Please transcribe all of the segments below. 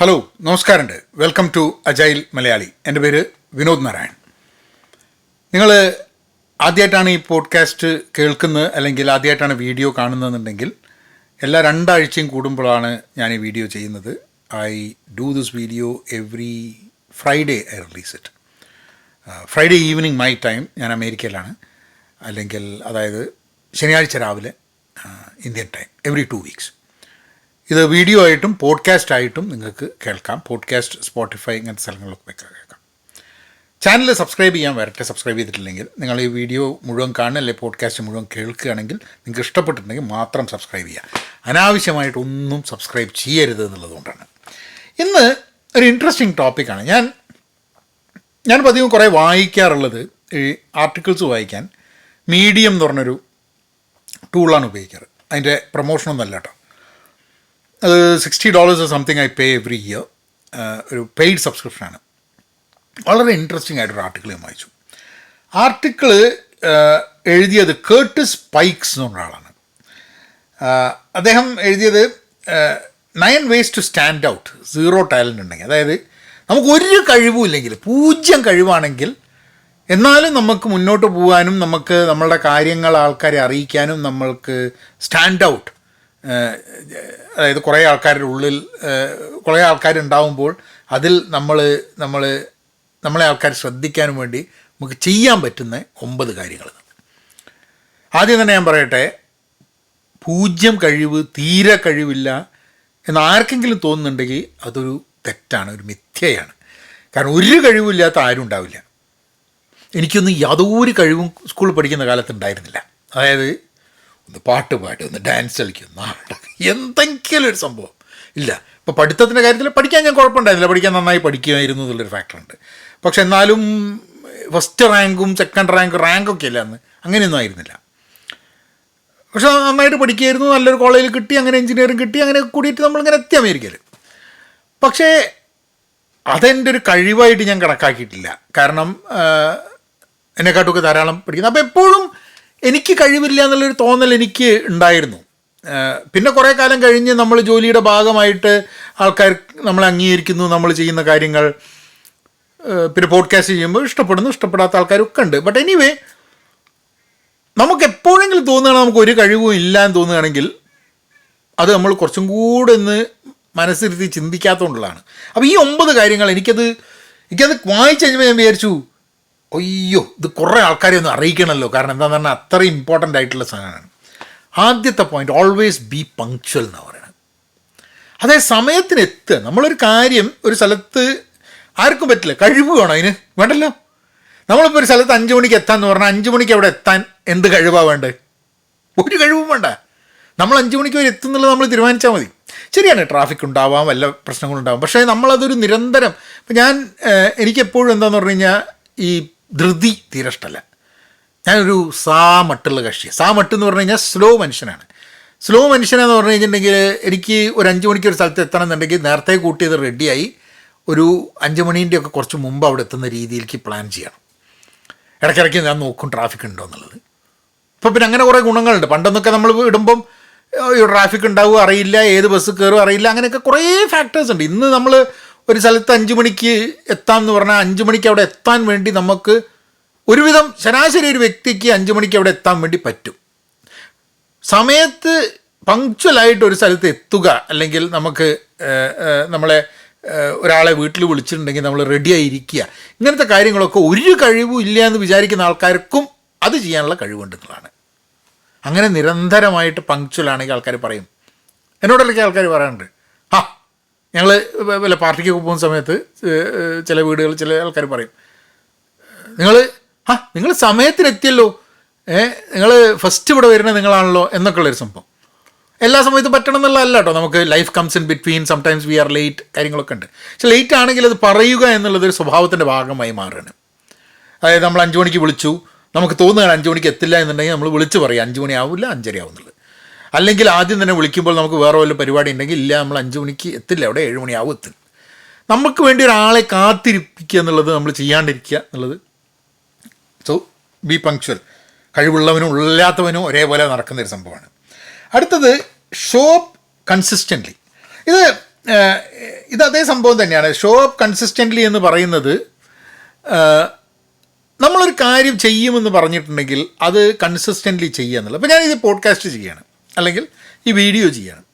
Hello നമസ്കാരമുണ്ട്. Welcome to Agile Malayali. എന്റെ പേര് വിനോദ് നാരായൺ. നിങ്ങൾ ആദ്യമായിട്ടാണ് ഈ പോഡ്കാസ്റ്റ് കേൾക്കുന്നത് അല്ലെങ്കിൽ ആദ്യമായിട്ടാണ് വീഡിയോ കാണുന്നതെന്നുണ്ടെങ്കിൽ എല്ലാ രണ്ടാഴ്ചയും കൂടുമ്പോഴാണ് ഞാൻ ഈ വീഡിയോ ചെയ്യുന്നത്. I do this video every Friday I release it Friday evening my time ഞാൻ അമേരിക്കയിലാണ്. അല്ലെങ്കിൽ അതായത് ശനിയാഴ്ച രാവിലെ Indian time every two weeks ഇത് വീഡിയോ ആയിട്ടും പോഡ്കാസ്റ്റ് ആയിട്ടും നിങ്ങൾക്ക് കേൾക്കാം. പോഡ്കാസ്റ്റ് സ്പോട്ടിഫൈ ഇങ്ങനത്തെ സ്ഥലങ്ങളിലൊക്കെ കേൾക്കാം. ചാനൽ സബ്സ്ക്രൈബ് ചെയ്യാൻ വരട്ടെ. സബ്സ്ക്രൈബ് ചെയ്തിട്ടില്ലെങ്കിൽ നിങ്ങൾ ഈ വീഡിയോ മുഴുവൻ കാണുക അല്ലെങ്കിൽ പോഡ്കാസ്റ്റ് മുഴുവൻ കേൾക്കുകയാണെങ്കിൽ നിങ്ങൾക്ക് ഇഷ്ടപ്പെട്ടിട്ടുണ്ടെങ്കിൽ മാത്രം സബ്സ്ക്രൈബ് ചെയ്യുക. അനാവശ്യമായിട്ടൊന്നും സബ്സ്ക്രൈബ് ചെയ്യരുത് എന്നുള്ളതുകൊണ്ടാണ്. ഇന്ന് ഒരു ഇൻട്രസ്റ്റിംഗ് ടോപ്പിക്കാണ് ഞാൻ ഞാൻ പതിവും കുറേ വായിക്കാറുള്ളത് ഈ ആർട്ടിക്കിൾസ് വായിക്കാൻ. മീഡിയം എന്ന് പറഞ്ഞൊരു ടൂളാണ് ഉപയോഗിക്കാറ്. അതിന്റെ പ്രൊമോഷനൊന്നും അല്ല കേട്ടോ. അത് sixty dollars something I pay every year ഒരു പെയ്ഡ് സബ്സ്ക്രിപ്ഷനാണ് വളരെ ഇൻട്രസ്റ്റിംഗ് ആയിട്ടൊരു ആർട്ടിക്കിൾ ഞാൻ വായിച്ചു. ആർട്ടിക്കിൾ എഴുതിയത് കേർട്ടിസ് പൈക്സ് എന്ന് പറഞ്ഞ അദ്ദേഹം എഴുതിയത് nine ways to stand out zero talent ഉണ്ടെങ്കിൽ. അതായത് നമുക്ക് ഒരു കഴിവും ഇല്ലെങ്കിൽ പൂജ്യം കഴിവാണെങ്കിൽ എന്നാലും നമുക്ക് മുന്നോട്ട് പോകാനും നമുക്ക് നമ്മളുടെ കാര്യങ്ങൾ ആൾക്കാരെ അറിയിക്കാനും നമ്മൾക്ക് സ്റ്റാൻഡ് ഔട്ട് അതായത് കുറേ ആൾക്കാരുടെ ഉള്ളിൽ കുറേ ആൾക്കാരുണ്ടാവുമ്പോൾ അതിൽ നമ്മൾ നമ്മൾ നമ്മളെ ആൾക്കാർ ശ്രദ്ധിക്കാനും വേണ്ടി നമുക്ക് ചെയ്യാൻ പറ്റുന്ന ഒമ്പത് കാര്യങ്ങൾ. ആദ്യം തന്നെ ഞാൻ പറയട്ടെ പൂജ്യം കഴിവ് തീരെ കഴിവില്ല എന്ന് ആർക്കെങ്കിലും തോന്നുന്നുണ്ടെങ്കിൽ അതൊരു തെറ്റാണ് ഒരു മിഥ്യയാണ്. കാരണം ഒരു കഴിവില്ലാത്ത ആരും ഉണ്ടാവില്ല. എനിക്കൊന്നും യാതൊരു കഴിവും സ്കൂളിൽ പഠിക്കുന്ന കാലത്ത് ഉണ്ടായിരുന്നില്ല. അതായത് ഒന്ന് പാട്ട് പാടി ഒന്ന് ഡാൻസ് കളിക്കും നാടകം. എന്തെങ്കിലും ഒരു സംഭവം. ഇല്ല. ഇപ്പോൾ പഠിത്തത്തിന്റെ കാര്യത്തിൽ പഠിക്കാൻ ഞാൻ കുഴപ്പമുണ്ടായിരുന്നില്ല. പഠിക്കാൻ നന്നായി പഠിക്കുമായിരുന്നു എന്നുള്ളൊരു ഫാക്ടറുണ്ട് പക്ഷെ എന്നാലും ഫസ്റ്റ് റാങ്കും സെക്കൻഡ് റാങ്ക് റാങ്കൊക്കെ അല്ല അന്ന് അങ്ങനെയൊന്നും ആയിരുന്നില്ല. പക്ഷെ നന്നായിട്ട് പഠിക്കുമായിരുന്നു. നല്ലൊരു കോളേജിൽ കിട്ടി അങ്ങനെ എഞ്ചിനീയറിംഗ് കിട്ടി അങ്ങനെ കൂടിയിട്ട് നമ്മളിങ്ങനെ എത്തി അമേരിക്കയിൽ. പക്ഷേ അതെന്റെ ഒരു കഴിവായിട്ട് ഞാൻ കണക്കാക്കിയിട്ടില്ല. കാരണം എന്നെക്കാട്ടൊക്കെ ധാരാളം പഠിക്കുന്നത് അപ്പോൾ എപ്പോഴും എനിക്ക് കഴിവില്ല എന്നുള്ളൊരു തോന്നൽ എനിക്ക് ഉണ്ടായിരുന്നു. പിന്നെ കുറേ കാലം കഴിഞ്ഞ് നമ്മൾ ജോലിയുടെ ഭാഗമായിട്ട് ആൾക്കാർ നമ്മളെ അംഗീകരിക്കുന്നു നമ്മൾ ചെയ്യുന്ന കാര്യങ്ങൾ പിന്നെ പോഡ്കാസ്റ്റ് ചെയ്യുമ്പോൾ ഇഷ്ടപ്പെടുന്നു ഇഷ്ടപ്പെടാത്ത ആൾക്കാരൊക്കെ ഉണ്ട്. ബട്ട് എനിവേ നമുക്ക് എപ്പോഴെങ്കിലും തോന്നുകയാണ് നമുക്ക് ഒരു കഴിവും ഇല്ല എന്ന് തോന്നുകയാണെങ്കിൽ അത് നമ്മൾ കുറച്ചും കൂടെ ഒന്ന് മനസ്സിരുത്തി ചിന്തിക്കാത്തതുകൊണ്ടുള്ളതാണ്. അപ്പോൾ ഈ ഒമ്പത് കാര്യങ്ങൾ എനിക്കത് എനിക്കത് വായിച്ചു കഴിഞ്ഞപ്പോൾ ഞാൻ വിചാരിച്ചു അയ്യോ ഇത് കുറേ ആൾക്കാരെ ഒന്ന് അറിയിക്കണമല്ലോ കാരണം എന്താണെന്ന് പറഞ്ഞാൽ അത്ര ഇമ്പോർട്ടന്റ് ആയിട്ടുള്ള സാധനമാണ്. ആദ്യത്തെ പോയിന്റ് ഓൾവേസ് ബി പങ്ക്ച്വൽ എന്ന് പറയുന്നത് അതായത് സമയത്തിന് എത്തുക. നമ്മളൊരു കാര്യം ഒരു സ്ഥലത്ത് ആർക്കും പറ്റില്ല. കഴിവ് വേണം അതിന്? വേണ്ടല്ലോ. നമ്മളിപ്പോൾ ഒരു സ്ഥലത്ത് അഞ്ച് മണിക്ക് എത്താന്ന് പറഞ്ഞാൽ അഞ്ച് മണിക്ക് അവിടെ എത്താൻ എന്ത് കഴിവാണ് വേണ്ടത് ഒരു കഴിവും വേണ്ട. നമ്മൾ അഞ്ച് മണിക്ക് വരെ എത്തുന്നുള്ളത് നമ്മൾ തീരുമാനിച്ചാൽ മതി. ശരിയാണ് ട്രാഫിക് ഉണ്ടാവാം വല്ല പ്രശ്നങ്ങളുണ്ടാവാം പക്ഷേ നമ്മളതൊരു നിരന്തരം ഇപ്പം ഞാൻ എനിക്കെപ്പോഴും എന്താന്ന് പറഞ്ഞു കഴിഞ്ഞാൽ ഈ ധൃതി തീരെ ഇഷ്ടമല്ല ഞാനൊരു സാ മട്ടുള്ള കക്ഷി സാ മട്ട് എന്ന് പറഞ്ഞു കഴിഞ്ഞാൽ സ്ലോ മനുഷ്യനാണ്. സ്ലോ മനുഷ്യനെന്ന് പറഞ്ഞു കഴിഞ്ഞിട്ടുണ്ടെങ്കിൽ എനിക്ക് ഒരു അഞ്ച് മണിക്ക് ഒരു സ്ഥലത്ത് എത്തണം എന്നുണ്ടെങ്കിൽ നേരത്തെ കൂട്ടിയത് റെഡിയായി ഒരു അഞ്ച് മണീന്റെ ഒക്കെ കുറച്ച് മുമ്പ് അവിടെ എത്തുന്ന രീതിയിലേക്ക് പ്ലാൻ ചെയ്യണം. ഇടയ്ക്കിടയ്ക്ക് ഞാൻ നോക്കും ട്രാഫിക് ഉണ്ടോ എന്നുള്ളത്. ഇപ്പോൾ പിന്നെ അങ്ങനെ കുറേ ഗുണങ്ങളുണ്ട്. പണ്ടെന്നൊക്കെ നമ്മൾ ഇടുമ്പം ട്രാഫിക് ഉണ്ടാവുക അറിയില്ല ഏത് ബസ് കയറും അറിയില്ല അങ്ങനെയൊക്കെ കുറേ ഫാക്ടേഴ്സ് ഉണ്ട്. ഇന്ന് നമ്മൾ ഒരു സ്ഥലത്ത് അഞ്ച് മണിക്ക് എത്താമെന്ന് പറഞ്ഞാൽ അഞ്ച് മണിക്ക് അവിടെ എത്താൻ വേണ്ടി നമുക്ക് ഒരുവിധം ശരാശരി ഒരു വ്യക്തിക്ക് അഞ്ച് മണിക്ക് അവിടെ എത്താൻ വേണ്ടി പറ്റും. സമയത്ത് പങ്ക്ച്വലായിട്ട് ഒരു സ്ഥലത്ത് എത്തുക അല്ലെങ്കിൽ നമുക്ക് നമ്മളെ ഒരാളെ വീട്ടിൽ വിളിച്ചിട്ടുണ്ടെങ്കിൽ നമ്മൾ റെഡിയായിരിക്കുക ഇങ്ങനത്തെ കാര്യങ്ങളൊക്കെ ഒരു കഴിവും ഇല്ല എന്ന് വിചാരിക്കുന്ന ആൾക്കാർക്കും അത് ചെയ്യാനുള്ള കഴിവുണ്ടെന്നുള്ളതാണ് അങ്ങനെ നിരന്തരമായിട്ട് പങ്ക്ച്വലാണെങ്കിൽ ആൾക്കാർ പറയും. എന്നോടൊക്കെ ആൾക്കാർ പറയാറുണ്ട് ഞങ്ങൾ വല്ല പാർട്ടിക്കൊക്കെ പോകുന്ന സമയത്ത് ചില വീടുകൾ ചില ആൾക്കാർ പറയും നിങ്ങൾ ആ നിങ്ങൾ സമയത്തിനെത്തിയല്ലോ ഏ നിങ്ങൾ ഫസ്റ്റ് ഇവിടെ വരുന്നത് നിങ്ങളാണല്ലോ എന്നൊക്കെ ഉള്ളൊരു സംഭവം. എല്ലാ സമയത്തും പറ്റണം എന്നുള്ളതല്ല കേട്ടോ നമുക്ക് life comes in between sometimes we are late കാര്യങ്ങളൊക്കെ ഉണ്ട്. പക്ഷെ ലേറ്റ് ആണെങ്കിൽ അത് പറയുക എന്നുള്ളത് ഒരു സ്വഭാവത്തിന്റെ ഭാഗമായി മാറുകയാണ്. അതായത് നമ്മൾ അഞ്ച് മണിക്ക് വിളിച്ചു നമുക്ക് തോന്നുകയാണ് അഞ്ച് മണിക്ക് എത്തില്ല എന്നുണ്ടെങ്കിൽ നമ്മൾ വിളിച്ച് പറയും അഞ്ച് മണി ആവില്ല അഞ്ചര ആവുന്നുള്ളത് അല്ലെങ്കിൽ ആദ്യം തന്നെ വിളിക്കുമ്പോൾ നമുക്ക് വേറെ വല്ല പരിപാടി ഉണ്ടെങ്കിൽ ഇല്ല നമ്മൾ അഞ്ച് മണിക്ക് എത്തില്ല അവിടെ ഏഴ് മണിയാവും എത്തും. നമുക്ക് വേണ്ടി ഒരാളെ കാത്തിരിപ്പിക്കുക എന്നുള്ളത് നമ്മൾ ചെയ്യാണ്ടിരിക്കുക എന്നുള്ളത്. സോ ബി പങ്ക്ച്വൽ കഴിവുള്ളവനും ഇല്ലാത്തവനും ഒരേപോലെ നടക്കുന്ന ഒരു സംഭവമാണ്. അടുത്തത് ഷോ കൺസിസ്റ്റന്റ്ലി ഇത് ഇത് അതേ സംഭവം തന്നെയാണ്. ഷോ അപ്പ് കൺസിസ്റ്റന്റ്ലി എന്ന് പറയുന്നത് നമ്മളൊരു കാര്യം ചെയ്യുമെന്ന് പറഞ്ഞിട്ടുണ്ടെങ്കിൽ അത് കൺസിസ്റ്റന്റ്ലി ചെയ്യുക എന്നുള്ളത്. അപ്പോൾ ഞാനിത് പോഡ്കാസ്റ്റ് ചെയ്യാണ് അല്ലെങ്കിൽ ഈ വീഡിയോ ചെയ്യണം.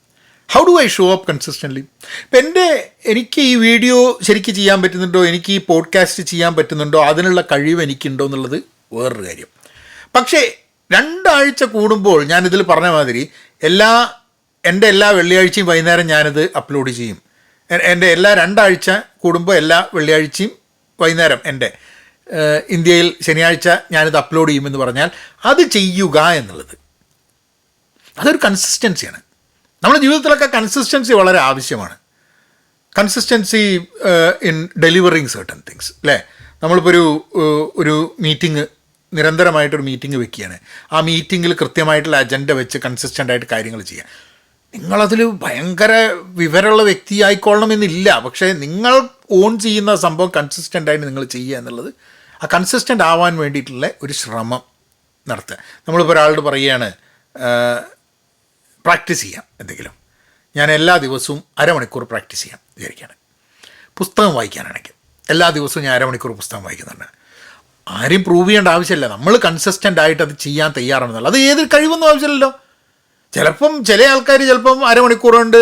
How do I show up consistently ഇപ്പം എന്റെ എനിക്ക് ഈ വീഡിയോ ശരിക്ക് ചെയ്യാൻ പറ്റുന്നുണ്ടോ? എനിക്ക് ഈ പോഡ്കാസ്റ്റ് ചെയ്യാൻ പറ്റുന്നുണ്ടോ? അതിനുള്ള കഴിവ് എനിക്കുണ്ടോ എന്നുള്ളത് വേറൊരു കാര്യം. പക്ഷേ രണ്ടാഴ്ച കൂടുമ്പോൾ ഞാനിതിൽ പറഞ്ഞ മാതിരി എല്ലാ എന്റെ എല്ലാ വെള്ളിയാഴ്ചയും വൈകുന്നേരം ഞാനിത് അപ്ലോഡ് ചെയ്യും. എന്റെ എല്ലാ രണ്ടാഴ്ച കൂടുമ്പോൾ എല്ലാ വെള്ളിയാഴ്ചയും വൈകുന്നേരം എന്റെ ഇന്ത്യയിൽ ശനിയാഴ്ച ഞാനിത് അപ്ലോഡ് ചെയ്യുമെന്ന് പറഞ്ഞാൽ അത് ചെയ്യുക എന്നുള്ളത്. അതൊരു കൺസിസ്റ്റൻസിയാണ് നമ്മുടെ ജീവിതത്തിലൊക്കെ കൺസിസ്റ്റൻസി വളരെ ആവശ്യമാണ്. Consistency in delivering certain things അല്ലേ നമ്മളിപ്പോൾ ഒരു ഒരു മീറ്റിംഗ് നിരന്തരമായിട്ടൊരു മീറ്റിംഗ് വെക്കുകയാണ്. ആ മീറ്റിങ്ങിൽ കൃത്യമായിട്ടുള്ള അജണ്ട വെച്ച് കൺസിസ്റ്റന്റ് ആയിട്ട് കാര്യങ്ങൾ ചെയ്യുക നിങ്ങളതിൽ ഭയങ്കര വിവരമുള്ള വ്യക്തി ആയിക്കൊള്ളണമെന്നില്ല പക്ഷേ നിങ്ങൾ ഓൺ ചെയ്യുന്ന സംഭവം കൺസിസ്റ്റന്റ് ആയിട്ട് നിങ്ങൾ ചെയ്യുക എന്നുള്ളത് ആ കൺസിസ്റ്റന്റ് ആവാൻ വേണ്ടിയിട്ടുള്ള ഒരു ശ്രമം നടത്തുക. നമ്മളിപ്പോൾ ഒരാളോട് പറയുകയാണ് പ്രാക്ടീസ് ചെയ്യാം എന്തെങ്കിലും. ഞാൻ എല്ലാ ദിവസവും അരമണിക്കൂർ പ്രാക്ടീസ് ചെയ്യാം വിചാരിക്കുകയാണ്. പുസ്തകം വായിക്കാനാണെങ്കിൽ എല്ലാ ദിവസവും ഞാൻ അരമണിക്കൂർ പുസ്തകം വായിക്കുന്നുണ്ട്. ആരും പ്രൂവ് ചെയ്യേണ്ട ആവശ്യമില്ല. നമ്മൾ കൺസിസ്റ്റന്റ് ആയിട്ട് അത് ചെയ്യാൻ തയ്യാറാണെന്നുള്ളത്. അത് ഏത് കഴിവൊന്നും ആവശ്യമില്ലല്ലോ. ചിലപ്പം ചില ആൾക്കാർ ചിലപ്പം അരമണിക്കൂർ കൊണ്ട്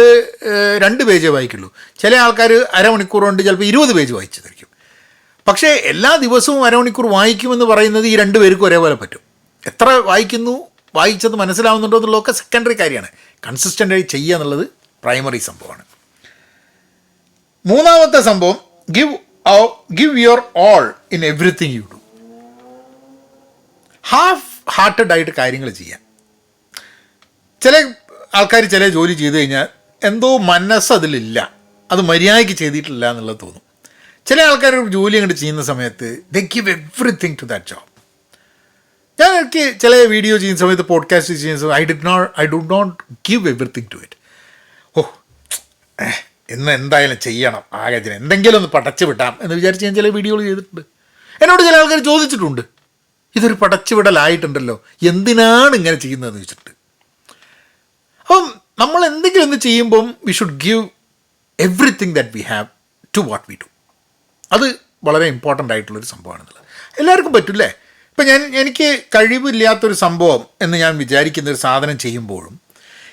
രണ്ട് പേജേ വായിക്കുള്ളൂ. ചില ആൾക്കാർ അരമണിക്കൂർ കൊണ്ട് ചിലപ്പോൾ ഇരുപത് പേജ് വായിച്ചതായിരിക്കും. പക്ഷേ എല്ലാ ദിവസവും അരമണിക്കൂർ വായിക്കുമെന്ന് പറയുന്നത് ഈ രണ്ട് പേർക്കും ഒരേപോലെ പറ്റും. എത്ര വായിക്കുന്നു? വായിച്ചത് മനസ്സിലാവുന്നുണ്ടോ എന്നുള്ളതൊക്കെ സെക്കൻഡറി കാര്യമാണ്. കൺസിസ്റ്റന്റായി ചെയ്യുക എന്നുള്ളത് പ്രൈമറി സംഭവമാണ്. മൂന്നാമത്തെ സംഭവം give give your all in everything you do half hearted ആയിട്ട് കാര്യങ്ങൾ ചെയ്യാൻ. ചില ആൾക്കാർ ചില ജോലി ചെയ്തു കഴിഞ്ഞാൽ എന്തോ മനസ്സ് അതിലില്ല അത് മര്യാദയ്ക്ക് ചെയ്തിട്ടില്ല എന്നുള്ളത് തോന്നും. ചില ആൾക്കാർ ഒരു ജോലി അങ്ങോട്ട് ചെയ്യുന്ന സമയത്ത് the give everything to that job ഞാൻ എനിക്ക് ചില വീഡിയോ ചെയ്യുന്ന സമയത്ത് പോഡ്കാസ്റ്റ് ചെയ്യുന്ന സമയത്ത് I did not I do not give everything to it ഓ ഇന്ന് എന്തായാലും ചെയ്യണം. ആകെ എന്തെങ്കിലും ഒന്ന് പടച്ചു വിടാം എന്ന് വിചാരിച്ച് ഞാൻ ചില വീഡിയോകൾ ചെയ്തിട്ടുണ്ട്. എന്നോട് ചില ആൾക്കാർ ചോദിച്ചിട്ടുണ്ട്. ഇതൊരു പടച്ചു വിടലായിട്ടുണ്ടല്ലോ. എന്തിനാണ് ഇങ്ങനെ ചെയ്യുന്നതെന്ന് വെച്ചിട്ട് അപ്പം നമ്മൾ എന്തെങ്കിലും ഒന്ന് ചെയ്യുമ്പം we should give everything that we have to what we do അത് വളരെ ഇമ്പോർട്ടന്റ് ആയിട്ടുള്ളൊരു സംഭവമാണെന്നുള്ളത്. എല്ലാവർക്കും പറ്റില്ലേ? ഇപ്പം ഞാൻ എനിക്ക് കഴിവില്ലാത്തൊരു സംഭവം എന്ന് ഞാൻ വിചാരിക്കുന്ന ഒരു സാധനം ചെയ്യുമ്പോഴും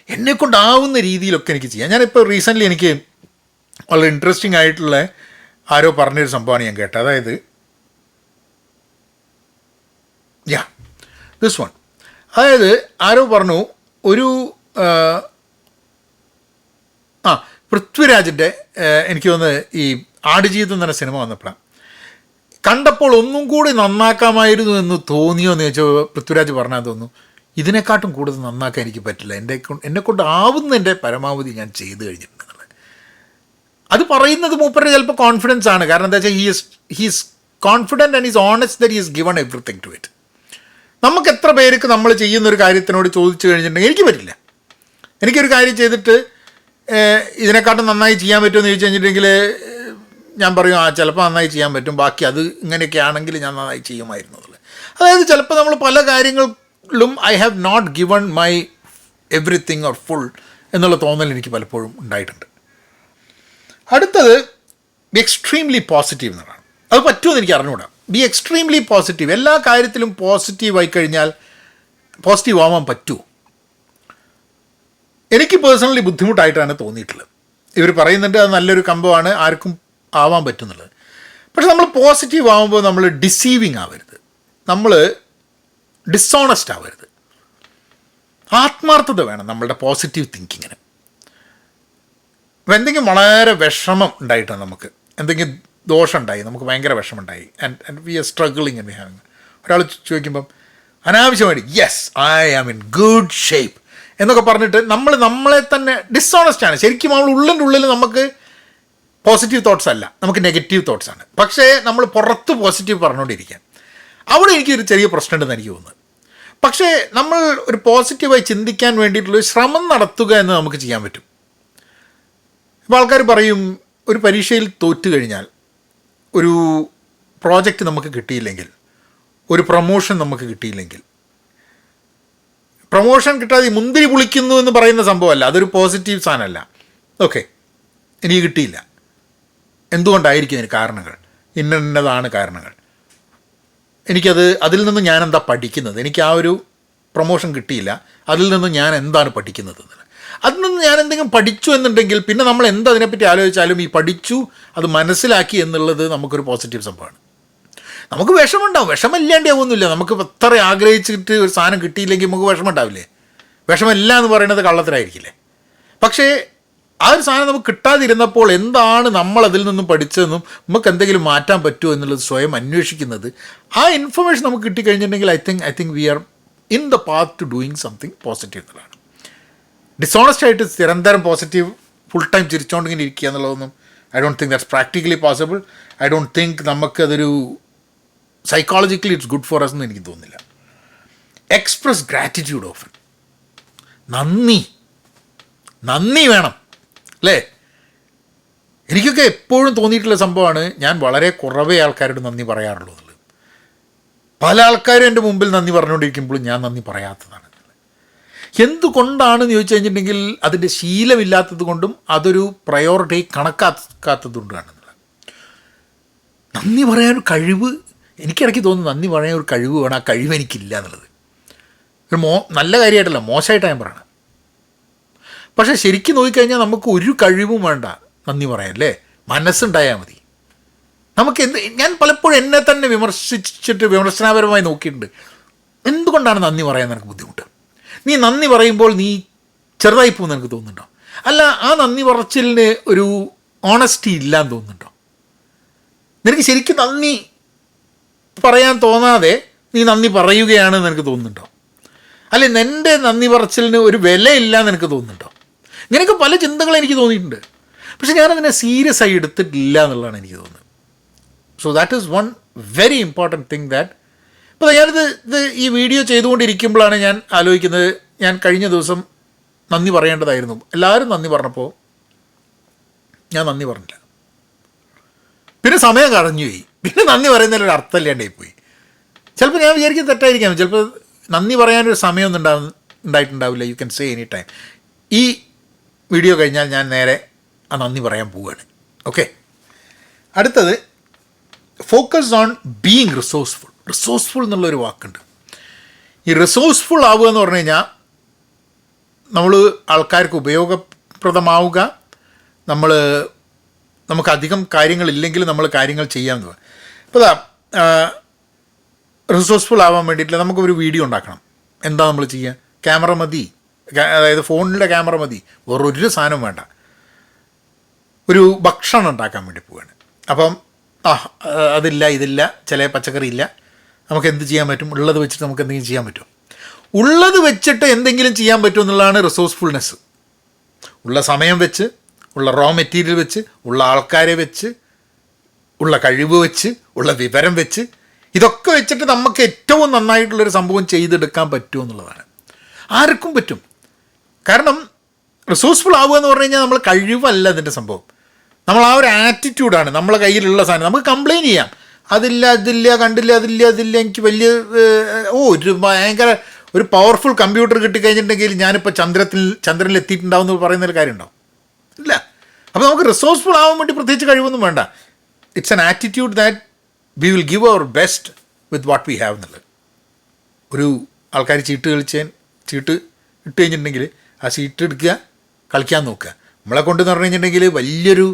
എന്നെക്കൊണ്ടാവുന്ന രീതിയിലൊക്കെ എനിക്ക് ചെയ്യാം. ഞാനിപ്പോൾ റീസെന്റ്ലി എനിക്ക് വളരെ ഇൻട്രസ്റ്റിംഗ് ആയിട്ടുള്ള ആരോ പറഞ്ഞൊരു സംഭവമാണ് ഞാൻ കേട്ടത്. അതായത് യാ ദിസ് വൺ അതായത് ആരോ പറഞ്ഞു ഒരു ആ, പൃഥ്വിരാജിന്റെ എനിക്ക് തോന്നുന്നത് ഈ ആടുജീവിതം എന്ന സിനിമ വന്നപ്പോഴാണ്. കണ്ടപ്പോൾ ഒന്നും കൂടി നന്നാക്കാമായിരുന്നു എന്ന് തോന്നിയോ എന്ന് ചോദിച്ചാൽ പൃഥ്വിരാജ് പറഞ്ഞാൽ തോന്നുന്നു. ഇതിനെക്കാട്ടും കൂടുതൽ നന്നാക്കാൻ എനിക്ക് പറ്റില്ല. എന്റെ എന്നെക്കൊണ്ട് എന്നെ കൊണ്ട് ആവുന്നതിന്റെ പരമാവധി ഞാൻ ചെയ്തു കഴിഞ്ഞിട്ടുണ്ട് അത് പറയുന്നത് മൂപ്പരുടെ ചിലപ്പോൾ കോൺഫിഡൻസ് ആണ്. കാരണം എന്താ വെച്ചാൽ he's he's confident and is honest that is given everything to it നമുക്ക് എത്ര പേർക്ക് നമ്മൾ ചെയ്യുന്ന ഒരു കാര്യത്തിനോട് ചോദിച്ചു കഴിഞ്ഞിട്ടുണ്ടെങ്കിൽ എനിക്ക് പറ്റില്ല. എനിക്കൊരു കാര്യം ചെയ്തിട്ട് ഇതിനെക്കാട്ടും നന്നായി ചെയ്യാൻ പറ്റുമെന്ന് ചോദിച്ചു കഴിഞ്ഞിട്ടുണ്ടെങ്കിൽ ഞാൻ പറയും ആ ചിലപ്പോൾ നന്നായി ചെയ്യാൻ പറ്റും. ബാക്കി അത് ഇങ്ങനെയൊക്കെ ആണെങ്കിൽ ഞാൻ നന്നായി ചെയ്യുമായിരുന്നു. അതായത് ചിലപ്പോൾ നമ്മൾ പല കാര്യങ്ങളിലും I have not given my everything or full എന്നുള്ള തോന്നൽ എനിക്ക് പലപ്പോഴും ഉണ്ടായിട്ടുണ്ട്. അടുത്തത് ബി എക്സ്ട്രീംലി പോസിറ്റീവ് എന്നതാണ്. അത് പറ്റുമെന്ന് എനിക്ക് അറിഞ്ഞുകൂടാ. ബി എക്സ്ട്രീംലി പോസിറ്റീവ് എല്ലാ കാര്യത്തിലും പോസിറ്റീവ് ആയി കഴിഞ്ഞാൽ പോസിറ്റീവ് ആവാൻ പറ്റുമോ എനിക്ക് പേഴ്സണലി ബുദ്ധിമുട്ടായിട്ടാണ് തോന്നിയിട്ടുള്ളത്. ഇവർ പറയുന്നുണ്ട് അത് നല്ലൊരു കമ്പമാണ്. ആർക്കും ആവാൻ പറ്റുന്നുള്ളത്. പക്ഷെ നമ്മൾ പോസിറ്റീവ് ആവുമ്പോൾ നമ്മൾ ഡിസീവിങ് ആവരുത്. നമ്മൾ ഡിസോണസ്റ്റ് ആവരുത്. ആത്മാർത്ഥത വേണം നമ്മളുടെ പോസിറ്റീവ് തിങ്കിങ്ങിന് എന്തെങ്കിലും വളരെ വിഷമം ഉണ്ടായിട്ടാണ് നമുക്ക്. എന്തെങ്കിലും ദോഷം ഉണ്ടായി നമുക്ക് ഭയങ്കര വിഷമമുണ്ടായി. And and we are struggling and we having ഒരാൾ ചോദിക്കുമ്പം അനാവശ്യമായിട്ട് yes I am in good shape എന്നൊക്കെ പറഞ്ഞിട്ട് നമ്മൾ നമ്മളെ തന്നെ ഡിസോണസ്റ്റ് ആണ്. ശരിക്കും നമ്മൾ ഉള്ളിന്റെ ഉള്ളിൽ നമുക്ക് പോസിറ്റീവ് തോട്ട്സ് അല്ല. നമുക്ക് നെഗറ്റീവ് തോട്ട്സ് ആണ്. പക്ഷേ നമ്മൾ പുറത്ത് പോസിറ്റീവ് പറഞ്ഞുകൊണ്ടിരിക്കുക അവിടെ എനിക്കൊരു ചെറിയ പ്രശ്നമുണ്ടെന്ന് എനിക്ക് തോന്നുന്നത് പക്ഷേ നമ്മൾ ഒരു പോസിറ്റീവായി ചിന്തിക്കാൻ വേണ്ടിയിട്ടുള്ള ശ്രമം നടത്തുക എന്ന് നമുക്ക് ചെയ്യാൻ പറ്റും. ഇപ്പോൾ ആൾക്കാർ പറയും ഒരു പരീക്ഷയിൽ തോറ്റു കഴിഞ്ഞാൽ ഒരു പ്രോജക്റ്റ് നമുക്ക് കിട്ടിയില്ലെങ്കിൽ ഒരു പ്രൊമോഷൻ നമുക്ക് കിട്ടിയില്ലെങ്കിൽ. പ്രൊമോഷൻ കിട്ടാതെ മുന്തിരി പുളിക്കുന്നു എന്ന് പറയുന്ന സംഭവമല്ല. അതൊരു പോസിറ്റീവ് സാധനമല്ല. ഓക്കെ എനിക്ക് കിട്ടിയില്ല. എന്തുകൊണ്ടായിരിക്കും അതിന് കാരണങ്ങൾ? ഇന്ന ഇന്നതാണ് കാരണങ്ങൾ. എനിക്കത് അതിൽ നിന്ന് ഞാൻ എന്താ പഠിക്കുന്നത്? എനിക്ക് ആ ഒരു പ്രൊമോഷൻ കിട്ടിയില്ല. അതിൽ നിന്ന് ഞാൻ എന്താണ് പഠിക്കുന്നത്? അതിൽ നിന്ന് ഞാൻ എന്തെങ്കിലും പഠിച്ചു എന്നുണ്ടെങ്കിൽ പിന്നെ നമ്മൾ എന്തതിനെപ്പറ്റി ആലോചിച്ചാലും ഈ പഠിച്ചു അത് മനസ്സിലാക്കി എന്നുള്ളത് നമുക്കൊരു പോസിറ്റീവ് സംഭവമാണ്. നമുക്ക് വിഷമമുണ്ടാവും. വിഷമമില്ലാണ്ടാവുന്നില്ല നമുക്ക് എത്ര ആഗ്രഹിച്ചിട്ട് ഒരു സാധനം കിട്ടിയില്ലെങ്കിൽ നമുക്ക് വിഷമമുണ്ടാവില്ലേ? വിഷമമില്ല എന്ന് പറയുന്നത് കള്ളത്തിലായിരിക്കില്ലേ പക്ഷേ ആ ഒരു സാധനം നമുക്ക് കിട്ടാതിരുന്നപ്പോൾ എന്താണ് നമ്മൾ അതിൽ നിന്നും പഠിച്ചതെന്നും നമുക്ക് എന്തെങ്കിലും മാറ്റാൻ പറ്റുമോ എന്നുള്ളത് സ്വയം അന്വേഷിക്കുന്നത്. ആ ഇൻഫർമേഷൻ നമുക്ക് കിട്ടിക്കഴിഞ്ഞിട്ടുണ്ടെങ്കിൽ I think I think we are in the path to doing something positive എന്നുള്ളതാണ്. ഡിസോണസ്റ്റ് ആയിട്ട് നിരന്തരം പോസിറ്റീവ് ഫുൾ ടൈം ചിരിച്ചുകൊണ്ടിങ്ങനെ ഇരിക്കുക എന്നുള്ളതൊന്നും I don't think that's practically possible I don't think നമുക്കതൊരു psychologically it's good for us എന്ന് എനിക്ക് തോന്നുന്നില്ല. എക്സ്പ്രസ് ഗ്രാറ്റിറ്റ്യൂഡ് ഓഫൻ നന്ദി. നന്ദി വേണം. അല്ലേ എനിക്കൊക്കെ എപ്പോഴും തോന്നിയിട്ടുള്ള സംഭവമാണ് ഞാൻ വളരെ കുറവേ ആൾക്കാരോട് നന്ദി പറയാറുള്ളൂ എന്നുള്ളത്. പല ആൾക്കാരും എന്റെ മുമ്പിൽ നന്ദി പറഞ്ഞുകൊണ്ടിരിക്കുമ്പോഴും ഞാൻ നന്ദി പറയാത്തതാണ് എന്തുകൊണ്ടാണെന്ന് ചോദിച്ചു കഴിഞ്ഞിട്ടുണ്ടെങ്കിൽ അതിന്റെ ശീലമില്ലാത്തത് കൊണ്ടും അതൊരു പ്രയോറിറ്റി കണക്കാക്കാത്തത് കൊണ്ടാണ് നന്ദി പറയാൻ കഴിവ് എനിക്കിടയ്ക്ക് തോന്നുന്നു നന്ദി പറയാൻ ഒരു കഴിവ് വേണം ആ കഴിവ് എനിക്കില്ല എന്നുള്ളത്. ഒരു മോ നല്ല കാര്യമായിട്ടല്ല മോശമായിട്ടാണ് ഞാൻ പറയണത് പക്ഷേ ശരിക്കും നോക്കിക്കഴിഞ്ഞാൽ നമുക്ക് ഒരു കഴിവും വേണ്ട. നന്ദി പറയാം അല്ലേ മനസ്സുണ്ടായാൽ മതി. നമുക്ക് എന്ത് ഞാൻ പലപ്പോഴും എന്നെ തന്നെ വിമർശിച്ചിട്ട് വിമർശനാപരമായി നോക്കിയിട്ടുണ്ട്. എന്തുകൊണ്ടാണ് നന്ദി പറയാൻ നിനക്ക് ബുദ്ധിമുട്ട്? നീ നന്ദി പറയുമ്പോൾ നീ ചെറുതായി പോകുന്ന എനിക്ക് തോന്നുന്നുണ്ടോ? അല്ല ആ നന്ദി പറച്ചിലിന് ഒരു ഓണസ്റ്റി ഇല്ലാന്ന് തോന്നുന്നുണ്ടോ? നിനക്ക് ശരിക്കും നന്ദി പറയാൻ തോന്നാതെ നീ നന്ദി പറയുകയാണെന്ന് എനിക്ക് തോന്നുന്നുണ്ടോ? അല്ലെ നിന്റെ നന്ദി പറച്ചിലിന് ഒരു വിലയില്ല എന്ന് എനിക്ക് തോന്നുന്നുണ്ടോ? ഇങ്ങനെയൊക്കെ പല ചിന്തകൾ എനിക്ക് തോന്നിയിട്ടുണ്ട്. പക്ഷെ ഞാനതിനെ സീരിയസ് ആയി എടുത്തിട്ടില്ല എന്നുള്ളതാണ് എനിക്ക് തോന്നുന്നത്. So that is one very important thing that ഇപ്പോൾ ഞാനിത് ഇത് ഈ വീഡിയോ ചെയ്തുകൊണ്ടിരിക്കുമ്പോഴാണ് ഞാൻ ആലോചിക്കുന്നത്. ഞാൻ കഴിഞ്ഞ ദിവസം നന്ദി പറയേണ്ടതായിരുന്നു. എല്ലാവരും നന്ദി പറഞ്ഞപ്പോൾ ഞാൻ നന്ദി പറഞ്ഞില്ല. പിന്നെ സമയം കറഞ്ഞു പോയി. പിന്നെ നന്ദി പറയുന്നതിലൊരു അർത്ഥമില്ലാണ്ടായി പോയി. ചിലപ്പോൾ ഞാൻ വിചാരിക്കും തെറ്റായിരിക്കാം. ചിലപ്പോൾ നന്ദി പറയാനൊരു സമയമൊന്നും ഉണ്ടാവും ഉണ്ടായിട്ടുണ്ടാവില്ല. You can say any time ഈ വീഡിയോ കഴിഞ്ഞാൽ ഞാൻ നേരെ ആ നന്ദി പറയാൻ പോവുകയാണ്. ഓക്കെ അടുത്തത് focus on being resourceful resourceful എന്നുള്ളൊരു വാക്കുണ്ട്. ഈ റിസോഴ്സ്ഫുൾ ആവുക എന്ന് പറഞ്ഞു കഴിഞ്ഞാൽ നമ്മൾ ആൾക്കാർക്ക് ഉപയോഗപ്രദമാവുക നമ്മൾ നമുക്കധികം കാര്യങ്ങളില്ലെങ്കിൽ നമ്മൾ കാര്യങ്ങൾ ചെയ്യാൻ ഇപ്പോൾ അതാ റിസോഴ്സ്ഫുൾ ആവാൻ വേണ്ടിയിട്ട് നമുക്കൊരു വീഡിയോ ഉണ്ടാക്കണം. എന്താ നമ്മൾ ചെയ്യുക? ക്യാമറ മതി. അതായത് ഫോണിന്റെ ക്യാമറ മതി. വേറൊരു സാധനവും വേണ്ട. ഒരു ഭക്ഷണം ഉണ്ടാക്കാൻ വേണ്ടി പോവുകയാണ് അപ്പം ആ അതില്ല ഇതില്ല ചില പച്ചക്കറി ഇല്ല. നമുക്ക് എന്ത് ചെയ്യാൻ പറ്റും? ഉള്ളത് വെച്ചിട്ട് നമുക്ക് എന്തെങ്കിലും ചെയ്യാൻ പറ്റും ഉള്ളത് വെച്ചിട്ട് എന്തെങ്കിലും ചെയ്യാൻ പറ്റും എന്നുള്ളതാണ് റിസോഴ്സ്ഫുൾനെസ് ഉള്ള സമയം വെച്ച് ഉള്ള റോ മെറ്റീരിയൽ വെച്ച് ഉള്ള ആൾക്കാരെ വെച്ച് ഉള്ള കഴിവ് വെച്ച് ഉള്ള വിവരം വെച്ച് ഇതൊക്കെ വെച്ചിട്ട് നമുക്ക് ഏറ്റവും നന്നായിട്ടുള്ളൊരു സംഭവം ചെയ്തെടുക്കാൻ പറ്റുമെന്നുള്ളതാണ് ആർക്കും പറ്റും. കാരണം റിസോഴ്സ്ഫുൾ ആവുക എന്ന് പറഞ്ഞു കഴിഞ്ഞാൽ നമ്മൾ കഴിവല്ല ഇതിന്റെ സംഭവം. നമ്മൾ ആ ഒരു ആറ്റിറ്റ്യൂഡാണ് നമ്മളെ കയ്യിലുള്ള സാധനം. നമുക്ക് കംപ്ലയിൻ ചെയ്യാം. അതില്ല അതില്ല കണ്ടില്ല അതില്ല അതില്ല എനിക്ക് വലിയ ഓ ഒരു ഭയങ്കര ഒരു പവർഫുൾ കമ്പ്യൂട്ടർ കിട്ടിക്കഴിഞ്ഞിട്ടുണ്ടെങ്കിൽ ഞാനിപ്പോൾ ചന്ദ്രത്തിൽ ചന്ദ്രനിൽ എത്തിയിട്ടുണ്ടാവും എന്ന് പറയുന്നൊരു കാര്യമുണ്ടോ ഇല്ല. അപ്പോൾ നമുക്ക് റിസോഴ്സ്ഫുൾ ആവാൻ വേണ്ടി പ്രത്യേകിച്ച് കഴിവൊന്നും വേണ്ട. It's an attitude that we will give our best with what we have എന്നുള്ളത്. ഒരു ആൾക്കാർ ചീട്ട് കളിച്ചേൻ ചീട്ട് ഇട്ട് കഴിഞ്ഞിട്ടുണ്ടെങ്കിൽ ആ സീറ്റ് എടുക്കുക കളിക്കാൻ നോക്കുക. നമ്മളെ കൊണ്ടെന്ന് പറഞ്ഞു കഴിഞ്ഞിട്ടുണ്ടെങ്കിൽ വലിയൊരു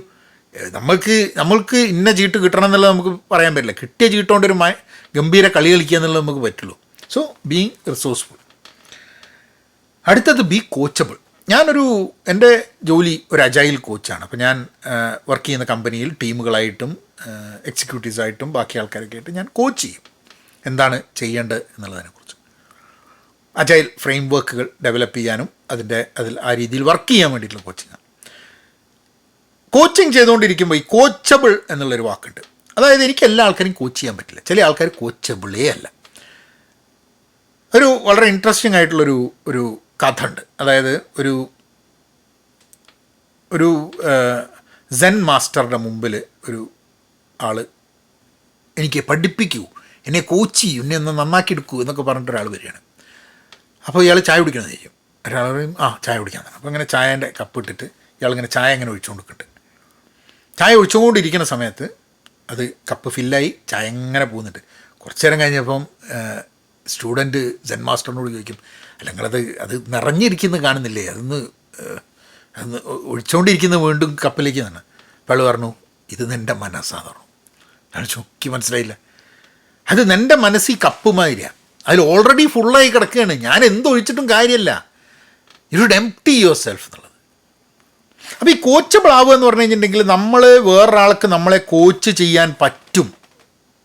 നമ്മൾക്ക് നമ്മൾക്ക് ഇന്ന ചീട്ട് കിട്ടണം എന്നുള്ളത് നമുക്ക് പറയാൻ പറ്റില്ല. കിട്ടിയ ചീട്ട് കൊണ്ട് ഒരു ഗംഭീര കളി കളിക്കുക എന്നുള്ളത് നമുക്ക് പറ്റുള്ളൂ. സോ ബീങ് റിസോഴ്സ്ഫുൾ അടുത്തത് ബി കോച്ചബിൾ ഞാനൊരു എന്റെ ജോലി ഒരു അജൈൽ കോച്ചാണ് അപ്പോൾ ഞാൻ വർക്ക് ചെയ്യുന്ന കമ്പനിയിൽ ടീമുകളായിട്ടും എക്സിക്യൂട്ടീവ്സായിട്ടും ബാക്കി ആൾക്കാരൊക്കെ ആയിട്ട് ഞാൻ കോച്ച് ചെയ്യും. എന്താണ് ചെയ്യേണ്ടത് എന്നുള്ളതിനെക്കുറിച്ച്. അജൈൽ ഫ്രെയിം വർക്കുകൾ ഡെവലപ്പ് ചെയ്യാനും അതിന്റെ അതിൽ ആ രീതിയിൽ വർക്ക് ചെയ്യാൻ വേണ്ടിയിട്ടുള്ള കോച്ചിങ്ങാണ് കോച്ചിങ് ചെയ്തുകൊണ്ടിരിക്കുമ്പോൾ ഈ കോച്ചബിൾ എന്നുള്ളൊരു വാക്കുണ്ട്. അതായത് എനിക്ക് എല്ലാ ആൾക്കാരും കോച്ച് ചെയ്യാൻ പറ്റില്ല. ചില ആൾക്കാർ കോച്ചബിളേ അല്ല. ഒരു വളരെ ഇൻട്രസ്റ്റിംഗ് ആയിട്ടുള്ളൊരു ഒരു കഥ ഉണ്ട് അതായത് ഒരു ഒരു സെൻ മാസ്റ്ററുടെ മുമ്പിൽ ഒരു ആൾ എനിക്ക് പഠിപ്പിക്കൂ എന്നെ കോച്ച് ചെയ്യൂ എന്നെ ഒന്ന് നന്നാക്കി എടുക്കൂ എന്നൊക്കെ പറഞ്ഞിട്ടൊരാൾ വരികയാണ്. അപ്പോൾ ഇയാൾ ചായ കുടിക്കണമെന്ന് ചോദിക്കും ഒരാൾ പറയും ആ ചായ കുടിക്കാൻ തന്നെ അപ്പോൾ ഇങ്ങനെ ചായേന്റെ കപ്പ് ഇട്ടിട്ട് ഇയാൾ ഇങ്ങനെ ചായ ഇങ്ങനെ ഒഴിച്ചു കൊടുക്കുന്നുണ്ട് ചായ ഒഴിച്ചുകൊണ്ടിരിക്കുന്ന സമയത്ത് അത് കപ്പ് ഫില്ലായി ചായ എങ്ങനെ പോകുന്നുണ്ട് കുറച്ച് നേരം കഴിഞ്ഞപ്പം സ്റ്റുഡന്റ് ജെൻ മാസ്റ്ററിനോട് ചോദിക്കും അല്ലെങ്കിൽ അത് അത് നിറഞ്ഞിരിക്കുന്നത് കാണുന്നില്ലേ? അതൊന്ന് അതൊന്ന് ഒഴിച്ചുകൊണ്ടിരിക്കുന്നത് വീണ്ടും കപ്പിലേക്ക് തന്നെ അപ്പോൾ പറഞ്ഞു ഇത് നിന്റെ മനസ്സാന്ന് പറഞ്ഞു. അയാൾ ചൊക്കി മനസ്സിലായില്ല. അത് നിന്റെ മനസ്സ് ഈ കപ്പ് മാതിരിയാണ് അതിൽ ഓൾറെഡി ഫുള്ളായി കിടക്കുകയാണ്. ഞാൻ എന്തൊഴിച്ചിട്ടും കാര്യമല്ല you empty yourself എന്നുള്ളത്. അപ്പോൾ ഈ കോച്ചബിൾ ആവുക എന്ന് പറഞ്ഞു കഴിഞ്ഞിട്ടുണ്ടെങ്കിൽ നമ്മൾ വേറൊരാൾക്ക് നമ്മളെ കോച്ച് ചെയ്യാൻ പറ്റും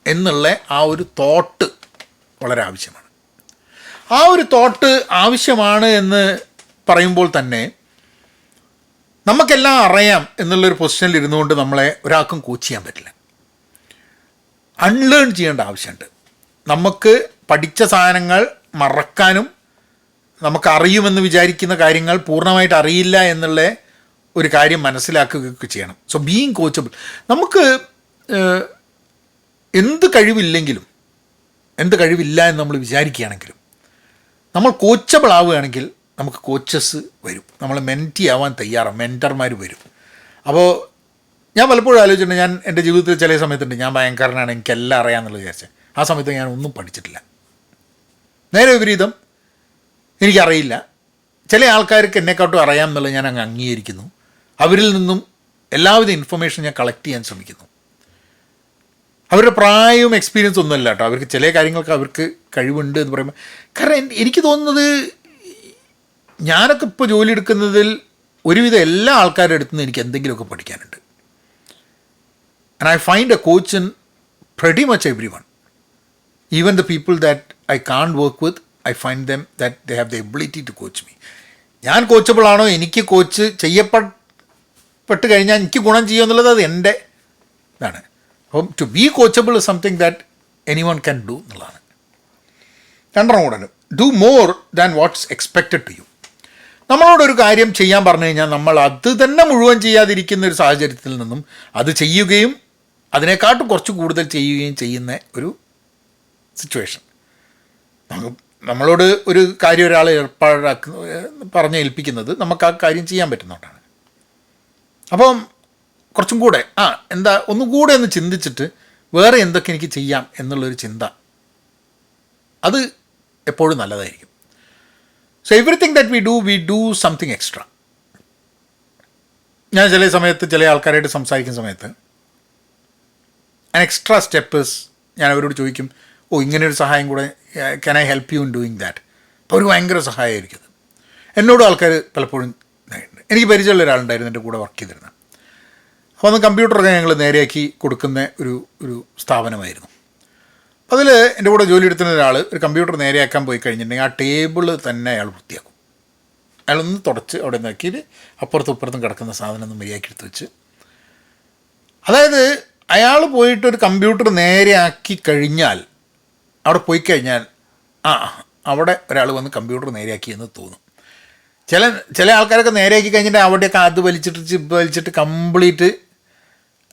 എന്നുള്ള ആ ഒരു തോട്ട് വളരെ ആവശ്യമാണ്. ആ ഒരു തോട്ട് ആവശ്യമാണ് എന്ന് പറയുമ്പോൾ തന്നെ നമുക്കെല്ലാം അറിയാം എന്നുള്ളൊരു പൊസിഷനിൽ ഇരുന്നുകൊണ്ട് നമ്മളെ ഒരാൾക്കും കോച്ച് ചെയ്യാൻ പറ്റില്ല. അൺലേൺ ചെയ്യേണ്ട ആവശ്യമുണ്ട്. നമുക്ക് പഠിച്ച സാധനങ്ങൾ മറക്കാനും നമുക്ക് അറിയുമെന്ന് വിചാരിക്കുന്ന കാര്യങ്ങൾ പൂർണമായിട്ട് അറിയില്ല എന്നുള്ള ഒരു കാര്യം മനസ്സിലാക്കുകയൊക്കെ ചെയ്യണം. സോ ബീയിങ് കോച്ചബിൾ നമുക്ക് എന്ത് കഴിവില്ലെങ്കിലും എന്ത് കഴിവില്ല എന്ന് നമ്മൾ വിചാരിക്കുകയാണെങ്കിലും നമ്മൾ കോച്ചബിൾ ആവുകയാണെങ്കിൽ നമുക്ക് കോച്ചസ് വരും. നമ്മൾ മെന്റി ആവാൻ തയ്യാറാണ് മെന്റർമാർ വരും. അപ്പോൾ ഞാൻ പലപ്പോഴും ആലോചിച്ചിട്ടുണ്ട് ഞാൻ എന്റെ ജീവിതത്തിൽ ചില സമയത്തുണ്ട് ഞാൻ ഭയങ്കരനാണ് എനിക്കെല്ലാം അറിയാമെന്നുള്ളത് വിചാരിച്ചത്. ആ സമയത്ത് ഞാൻ ഒന്നും പഠിച്ചിട്ടില്ല. നേരെ വിപരീതം എനിക്കറിയില്ല. ചില ആൾക്കാർക്ക് എന്നെക്കാട്ടും അറിയാം എന്നുള്ളത് ഞാൻ അങ്ങ് അംഗീകരിക്കുന്നു. അവരിൽ നിന്നും എല്ലാവിധ ഇൻഫർമേഷൻ ഞാൻ കളക്ട് ചെയ്യാൻ ശ്രമിക്കുന്നു. അവരുടെ പ്രായവും എക്സ്പീരിയൻസ് ഒന്നുമല്ല കേട്ടോ. അവർക്ക് ചില കാര്യങ്ങൾക്ക് അവർക്ക് കഴിവുണ്ട് എന്ന് പറയുമ്പോൾ കാരണം എനിക്ക് തോന്നുന്നത് ഞാനൊക്കെ ഇപ്പോൾ ജോലി എടുക്കുന്നതിൽ ഒരുവിധം എല്ലാ ആൾക്കാരുടെ അടുത്തു നിന്ന് എനിക്ക് എന്തെങ്കിലുമൊക്കെ പഠിക്കാനുണ്ട്. And I find a coach in pretty much everyone even the people that I can work with I find them that they have the ability to coach me ഞാൻ കോച്ചബിളാണോ എനിക്ക് കോച്ച് ചെയ്യപ്പെട്ട് കഴിഞ്ഞാൽ എനിക്ക് ഗുണം ചെയ്യുക എന്നുള്ളത് അത് എന്റെ ഇതാണ്. അപ്പം to be coachable is something that anyone can do എന്നുള്ളതാണ്. രണ്ടെണ്ണം കൂടെ do more than what's expected to you നമ്മളോട് ഒരു കാര്യം ചെയ്യാൻ പറഞ്ഞു കഴിഞ്ഞാൽ നമ്മൾ അത് തന്നെ മുഴുവൻ ചെയ്യാതിരിക്കുന്ന ഒരു സാഹചര്യത്തിൽ നിന്നും അത് ചെയ്യുകയും അതിനെക്കാട്ടും കുറച്ച് കൂടുതൽ ചെയ്യുകയും ചെയ്യുന്ന ഒരു സിറ്റുവേഷൻ നമുക്ക് നമ്മളോട് ഒരു കാര്യം ഒരാൾ ഏർപ്പാടാക്കുന്ന പറഞ്ഞ് ഏൽപ്പിക്കുന്നത് നമുക്ക് ആ കാര്യം ചെയ്യാൻ പറ്റുന്നതുകൊണ്ടാണ് അപ്പം കുറച്ചും കൂടെ ആ എന്താ ഒന്നും കൂടെ ഒന്ന് ചിന്തിച്ചിട്ട് വേറെ എന്തൊക്കെ എനിക്ക് ചെയ്യാം എന്നുള്ളൊരു ചിന്ത അത് എപ്പോഴും നല്ലതായിരിക്കും. So everything that we do we do something extra ഞാൻ ചില സമയത്ത് ചില ആൾക്കാരായിട്ട് സംസാരിക്കുന്ന സമയത്ത് ആൻ എക്സ്ട്രാ സ്റ്റെപ്പേഴ്സ് ഞാൻ അവരോട് ചോദിക്കും ഓ ഇങ്ങനെ ഒരു സഹായം കൂടെ can I help you in doing that അപ്പോൾ ഒരു ഭയങ്കര സഹായമായിരിക്കും എന്നോടും ആൾക്കാർ പലപ്പോഴും എനിക്ക് പരിചയമുള്ള ഒരാളുണ്ടായിരുന്നു എന്റെ കൂടെ വർക്ക് ചെയ്തിരുന്നത് അപ്പോൾ അന്ന് കമ്പ്യൂട്ടറൊക്കെ ഞങ്ങൾ നേരെയാക്കി കൊടുക്കുന്ന ഒരു ഒരു സ്ഥാപനമായിരുന്നു. അതിൽ എന്റെ കൂടെ ജോലി എടുത്തുന്ന ഒരാൾ ഒരു കമ്പ്യൂട്ടർ നേരെയാക്കാൻ പോയി കഴിഞ്ഞിട്ടുണ്ടെങ്കിൽ ആ ടേബിൾ തന്നെ അയാൾ വൃത്തിയാക്കും. അയാളൊന്ന് തുടച്ച് അവിടെ നോക്കിയിട്ട് അപ്പുറത്തും ഇപ്പുറത്തും കിടക്കുന്ന സാധനം ഒന്ന് മര്യാദയ്ക്ക് എടുത്ത് വെച്ച്. അതായത് അയാൾ പോയിട്ട് ഒരു കമ്പ്യൂട്ടർ നേരെയാക്കി കഴിഞ്ഞാൽ അവിടെ പോയി കഴിഞ്ഞാൽ ആ അവിടെ ഒരാൾ വന്ന് കമ്പ്യൂട്ടർ നേരെയാക്കി എന്ന് തോന്നും. ചില ചില ആൾക്കാരൊക്കെ നേരെയാക്കി കഴിഞ്ഞിട്ട് അവിടെയൊക്കെ അത് വലിച്ചിട്ട് ചിപ്പ് വലിച്ചിട്ട് കംപ്ലീറ്റ്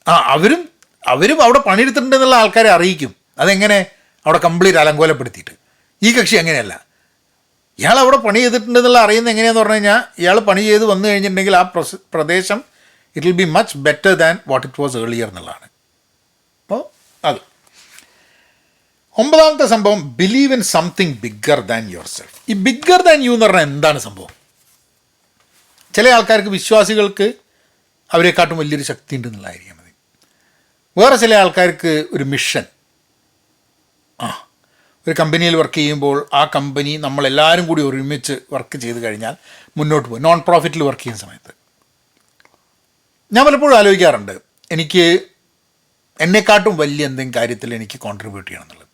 ആ അവരും അവരും അവിടെ പണിയെടുത്തിട്ടുണ്ടെന്നുള്ള ആൾക്കാരെ അറിയിക്കും. അതെങ്ങനെ അവിടെ കംപ്ലീറ്റ് അലങ്കോലപ്പെടുത്തിയിട്ട്. ഈ കക്ഷി അങ്ങനെയല്ല. ഇയാൾ അവിടെ പണി ചെയ്തിട്ടുണ്ടെന്നുള്ള അറിയുന്നത് എങ്ങനെയാന്ന് പറഞ്ഞു കഴിഞ്ഞാൽ ഇയാൾ പണി ചെയ്ത് വന്നു കഴിഞ്ഞിട്ടുണ്ടെങ്കിൽ ആ പ്രദേശം it will be much better than what it was earlier എന്നുള്ളതാണ്. അപ്പോൾ അത്. ഒമ്പതാമത്തെ സംഭവം believe in something bigger than yourself ഈ ബിഗ്ഗർ ദാൻ യു എന്ന് പറഞ്ഞാൽ എന്താണ് സംഭവം? ചില ആൾക്കാർക്ക് വിശ്വാസികൾക്ക് അവരെക്കാട്ടും വലിയൊരു ശക്തി ഉണ്ട് എന്നുള്ളതായിരിക്കാം മതി. വേറെ ചില ആൾക്കാർക്ക് ഒരു മിഷൻ ആ ഒരു കമ്പനിയിൽ വർക്ക് ചെയ്യുമ്പോൾ ആ കമ്പനി നമ്മളെല്ലാവരും കൂടി ഒരുമിച്ച് വർക്ക് ചെയ്ത് കഴിഞ്ഞാൽ മുന്നോട്ട് പോകും നോൺ പ്രോഫിറ്റിൽ വർക്ക് ചെയ്യുന്ന സമയത്ത്. ഞാൻ പലപ്പോഴും ആലോചിക്കാറുണ്ട് എനിക്ക് എന്നെക്കാട്ടും വലിയ എന്തെങ്കിലും കാര്യത്തിൽ എനിക്ക് കോൺട്രിബ്യൂട്ട് ചെയ്യണം എന്നുള്ളത്.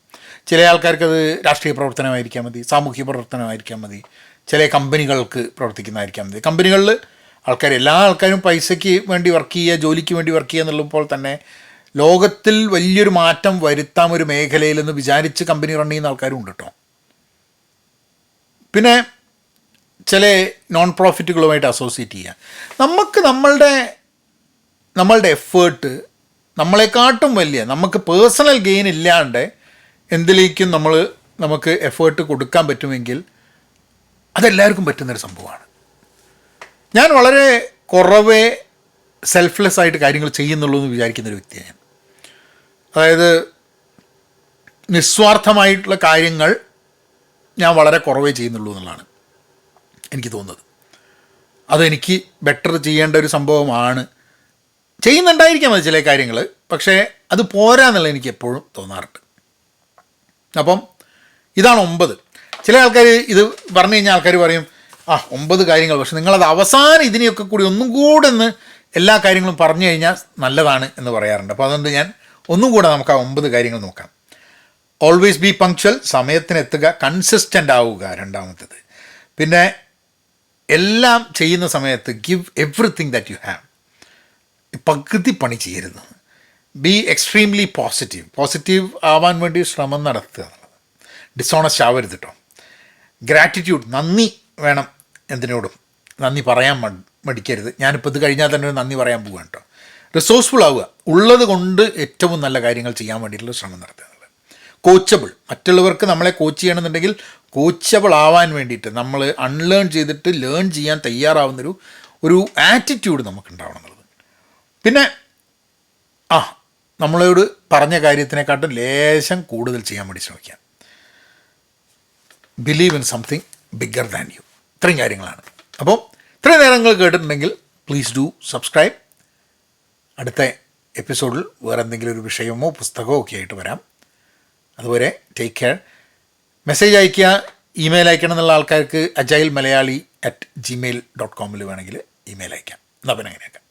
ചില ആൾക്കാർക്ക് അത് രാഷ്ട്രീയ പ്രവർത്തനമായിരിക്കാം മതി സാമൂഹ്യ പ്രവർത്തനമായിരിക്കാം മതി ചില കമ്പനികൾക്ക് പ്രവർത്തിക്കുന്നതായിരിക്കാം മതി. കമ്പനികളിൽ ആൾക്കാർ എല്ലാ ആൾക്കാരും പൈസയ്ക്ക് വേണ്ടി വർക്ക് ചെയ്യുക ജോലിക്ക് വേണ്ടി വർക്ക് ചെയ്യുക എന്നുള്ളപ്പോൾ തന്നെ ലോകത്തിൽ വലിയൊരു മാറ്റം വരുത്താം ഒരു മേഖലയിലെന്ന് വിചാരിച്ച് കമ്പനി റൺ ചെയ്യുന്ന ആൾക്കാരും ഉണ്ട് കേട്ടോ പിന്നെ ചില നോൺ പ്രോഫിറ്റുകളുമായിട്ട് അസോസിയേറ്റ് ചെയ്യുക. നമുക്ക് നമ്മളുടെ നമ്മളുടെ എഫേർട്ട് നമ്മളെക്കാട്ടും വലിയ നമുക്ക് പേഴ്സണൽ ഗെയിൻ ഇല്ലാണ്ട് എന്തിലേക്കും നമ്മൾ നമുക്ക് എഫേർട്ട് കൊടുക്കാൻ പറ്റുമെങ്കിൽ അതെല്ലാവർക്കും പറ്റുന്നൊരു സംഭവമാണ്. ഞാൻ വളരെ കുറവേ സെൽഫ്ലെസ് ആയിട്ട് കാര്യങ്ങൾ ചെയ്യുന്നുള്ളൂ എന്ന് വിചാരിക്കുന്നൊരു വ്യക്തിയാണ് ഞാൻ. അതായത് നിസ്വാർത്ഥമായിട്ടുള്ള കാര്യങ്ങൾ ഞാൻ വളരെ കുറവേ ചെയ്യുന്നുള്ളൂ എന്നുള്ളതാണ് എനിക്ക് തോന്നുന്നത്. അതെനിക്ക് ബെറ്റർ ചെയ്യേണ്ട ഒരു സംഭവമാണ്. ചെയ്യുന്നുണ്ടായിരിക്കാം അത് ചില കാര്യങ്ങൾ പക്ഷേ അത് പോരാന്നുള്ള എനിക്ക് എപ്പോഴും തോന്നാറുണ്ട്. അപ്പം ഇതാണ് ഒമ്പത്. ചില ആൾക്കാർ ഇത് പറഞ്ഞു കഴിഞ്ഞാൽ ആൾക്കാർ പറയും ആ ഒമ്പത് കാര്യങ്ങൾ പക്ഷെ നിങ്ങളത് അവസാനം ഇതിനെയൊക്കെ കൂടി ഒന്നും കൂടെ ഒന്ന് എല്ലാ കാര്യങ്ങളും പറഞ്ഞു കഴിഞ്ഞാൽ നല്ലതാണ് എന്ന് പറയാറുണ്ട്. അപ്പോൾ അതുകൊണ്ട് ഞാൻ ഒന്നും കൂടെ നമുക്ക് ആ ഒമ്പത് കാര്യങ്ങൾ നോക്കാം. ഓൾവേസ് ബി പങ്ക്ച്വൽ സമയത്തിന് എത്തുക കൺസിസ്റ്റന്റ് ആവുക രണ്ടാമത്തേത്. പിന്നെ എല്ലാം ചെയ്യുന്ന സമയത്ത് give everything that you have പകുതി പണി ചെയ്യരുത്. ബി എക്സ്ട്രീംലി പോസിറ്റീവ് പോസിറ്റീവ് ആവാൻ വേണ്ടി ശ്രമം നടത്തുക എന്നുള്ളത്. ഡിസോണസ്റ്റ് ആവരുത് കേട്ടോ ഗ്രാറ്റിറ്റ്യൂഡ് നന്ദി വേണം എന്തിനോടും. നന്ദി പറയാൻ മടിക്കരുത്. ഞാനിപ്പോൾ ഇത് കഴിഞ്ഞാൽ തന്നെ ഒരു നന്ദി പറയാൻ പോവുകയാണ് കേട്ടോ റിസോഴ്സ്ഫുൾ ആവുക. ഉള്ളത് കൊണ്ട് ഏറ്റവും നല്ല കാര്യങ്ങൾ ചെയ്യാൻ വേണ്ടിയിട്ടുള്ള ശ്രമം നടത്തുക കോച്ചബിൾ മറ്റുള്ളവർക്ക് നമ്മളെ കോച്ച് ചെയ്യണമെന്നുണ്ടെങ്കിൽ കോച്ചബിൾ ആവാൻ വേണ്ടിയിട്ട് നമ്മൾ അൺലേൺ ചെയ്തിട്ട് ലേൺ ചെയ്യാൻ തയ്യാറാവുന്നൊരു ഒരു ആറ്റിറ്റ്യൂഡ് നമുക്കുണ്ടാവണം എന്നുള്ളത്. പിന്നെ ആ നമ്മളോട് പറഞ്ഞ കാര്യത്തിനെക്കാട്ടും ലേശം കൂടുതൽ ചെയ്യാൻ വേണ്ടി ശ്രമിക്കാം. Believe in something bigger than you ഇത്രയും കാര്യങ്ങളാണ്. അപ്പോൾ ഇത്രയും നേരങ്ങൾ കേട്ടിട്ടുണ്ടെങ്കിൽ പ്ലീസ് ഡു സബ്സ്ക്രൈബ് അടുത്ത എപ്പിസോഡിൽ വേറെ എന്തെങ്കിലും ഒരു വിഷയമോ പുസ്തകമോ ഒക്കെ ആയിട്ട് വരാം. അതുപോലെ ടേക്ക് കെയർ മെസ്സേജ് അയയ്ക്കുക ഇമെയിൽ അയക്കണം എന്നുള്ള ആൾക്കാർക്ക് Agile Malayali at Gmail dot കോമിൽ വേണമെങ്കിൽ ഇമെയിൽ അയക്കാം എന്നാൽ പിന്നെ അങ്ങനെയൊക്കെ.